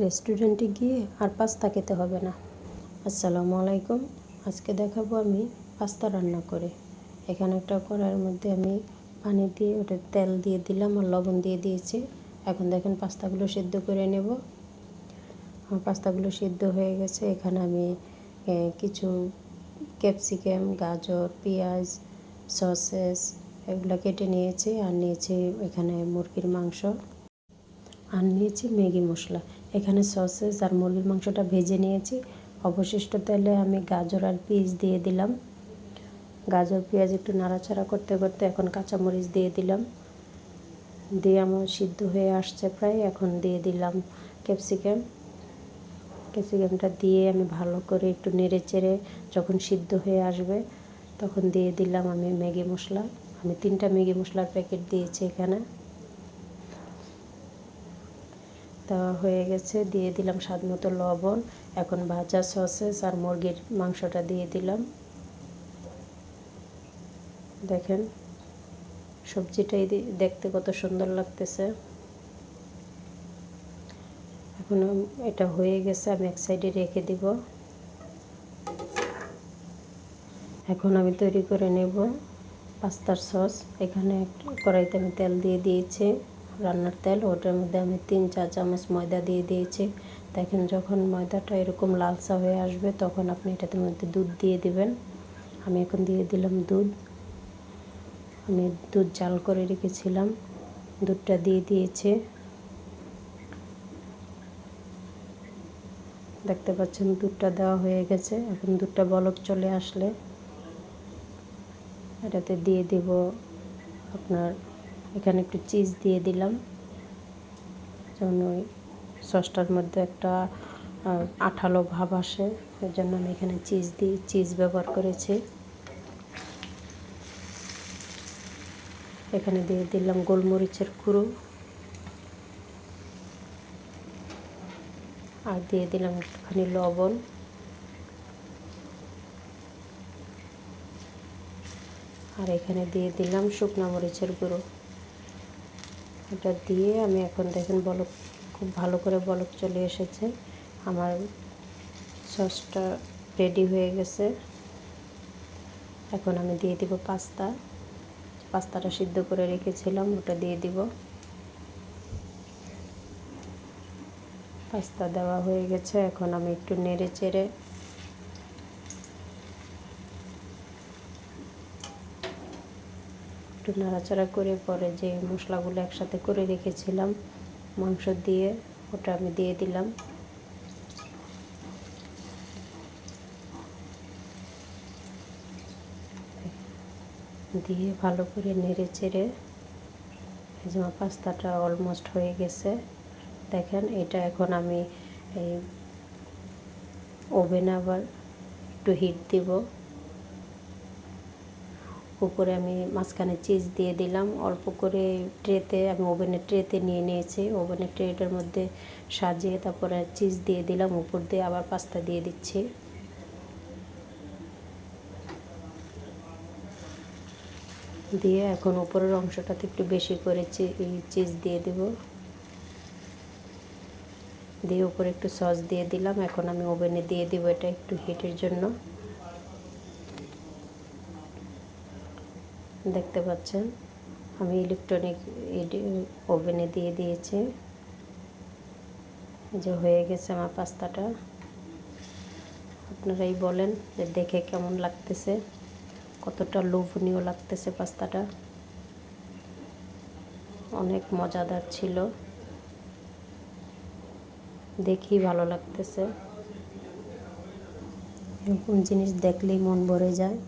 রেস্টুরেন্টে গিয়ে আর পাস্তা খেতে হবে না। আসসালামু আলাইকুম। আজকে দেখাবো আমি পাস্তা রান্না করে। এখানে একটা কড়াইয়ের মধ্যে আমি পানি দিয়ে ওটা তেল দিয়ে দিলাম আর লবণ দিয়ে দিয়েছি। এখন দেখেন পাস্তাগুলো সিদ্ধ করে নেব। আমার পাস্তাগুলো সিদ্ধ হয়ে গেছে। এখানে আমি কিছু ক্যাপসিকাম, গাজর, পেঁয়াজ, সসেস এগুলো কেটে নিয়েছি আর নিয়েছি এখানে মুরগির মাংস। আর নিয়েছি ম্যাগি মশলা। এখানে সসেস আর মুরগির মাংসটা ভেজে নিয়েছি। অবশিষ্ট তেলে আমি গাজর আর পিস দিয়ে দিলাম। গাজর, পেঁয়াজ একটু নাড়াচাড়া করতে করতে এখন কাঁচামরিচ দিয়ে দিলাম। দিয়ে আমার সিদ্ধ হয়ে আসছে প্রায়, এখন দিয়ে দিলাম ক্যাপসিকাম। ক্যাপসিকামটা দিয়ে আমি ভালো করে একটু নেড়ে চেড়ে যখন সিদ্ধ হয়ে আসবে, তখন দিয়ে দিলাম আমি ম্যাগি মশলা। আমি তিনটা ম্যাগি মশলার প্যাকেট দিয়েছি এখানে। দেওয়া হয়ে গেছে, দিয়ে দিলাম স্বাদ মতো লবণ, এখন ভাজা সসেস আর মুরগির মাংসটা দিয়ে দিলাম। দেখেন সবজিটাই দেখতে কত সুন্দর লাগতেছে। এখন এটা হয়ে গেছে, আমি এক সাইডে রেখে দিব। এখন আমি তৈরি করে নেব পাস্তার সস। এখানে কড়াইতে আমি তেল দিয়ে দিয়েছি। রান্নার তেল, ওটার মধ্যে আমি তিন চার চামচ ময়দা দিয়ে দিয়েছি। দেখেন, যখন ময়দাটা এরকম লালসা হয়ে আসবে, তখন আপনি এটাতে মধ্যে দুধ দিয়ে দিবেন। আমি এখন দিয়ে দিলাম দুধ। আমি দুধ জাল করে রেখেছিলাম। দুধটা দিয়ে দিয়েছে। দেখতে পাচ্ছেন, দুধটা দেওয়া হয়ে গেছে। এখন দুধটা বলক চলে আসলে এটাতে দিয়ে দিব আপনার এখানে একটু চিজ দিয়ে দিলাম। যেমন ওই সসটার মধ্যে একটা আঠালো ভাব আসে, এর জন্য আমি এখানে চিজ দিই চিজ ব্যবহার করেছি। এখানে দিয়ে দিলাম গোলমরিচের গুঁড়ো। আর দিয়ে দিলাম একটুখানি লবণ। আর এখানে দিয়ে দিলাম শুকনো মরিচের গুঁড়ো। এটা দিয়ে আমি এখন দেখেন বলক, খুব ভালো করে বলক চলে এসেছে। আমার সসটা রেডি হয়ে গেছে। এখন আমি দিয়ে দিব পাস্তা। পাস্তাটা সিদ্ধ করে রেখেছিলাম, ওটা দিয়ে দিব। পাস্তা দেওয়া হয়ে গেছে। এখন আমি একটু নেড়ে চেড়ে একটু নাড়াচাড়া করে পরে যে মশলাগুলো একসাথে করে রেখেছিলাম, মাংস দিয়ে, ওটা আমি দিয়ে দিলাম। দিয়ে ভালো করে নেড়ে চেড়ে আমার পাস্তাটা অলমোস্ট হয়ে গেছে। দেখেন, এটা এখন আমি এই ওভেন আবার একটু হিট দিব। উপরে আমি মাঝখানে চিজ দিয়ে দিলাম। অল্প করে ট্রেতে আমি ওভেনের ট্রেতে নিয়ে নিয়েছি। ওভেনের ট্রেটার মধ্যে সাজিয়ে তারপরে চিজ দিয়ে দিলাম। উপর দিয়ে আবার পাস্তা দিয়ে দিচ্ছি। দিয়ে এখন উপরের অংশটাতে একটু বেশি করে চিজ দিয়ে দেব। দিয়ে উপরে একটু সস দিয়ে দিলাম। এখন আমি ওভেনে দিয়ে দিব এটা একটু হিটের জন্য। দেখতে পাচ্ছেন। আমি ইলেকট্রনিক ওভেনে দিয়ে দিয়েছি। যে হয়ে গেছে আমার পাস্তাটা। আপনারাই বলেন যে দেখে কেমন লাগতেছে, কতটা লোভনীয় লাগতেছে পাস্তাটা। অনেক মজাদার ছিল। দেখি ভালো লাগতেছে। এরকম জিনিস দেখলেই মন ভরে যায়।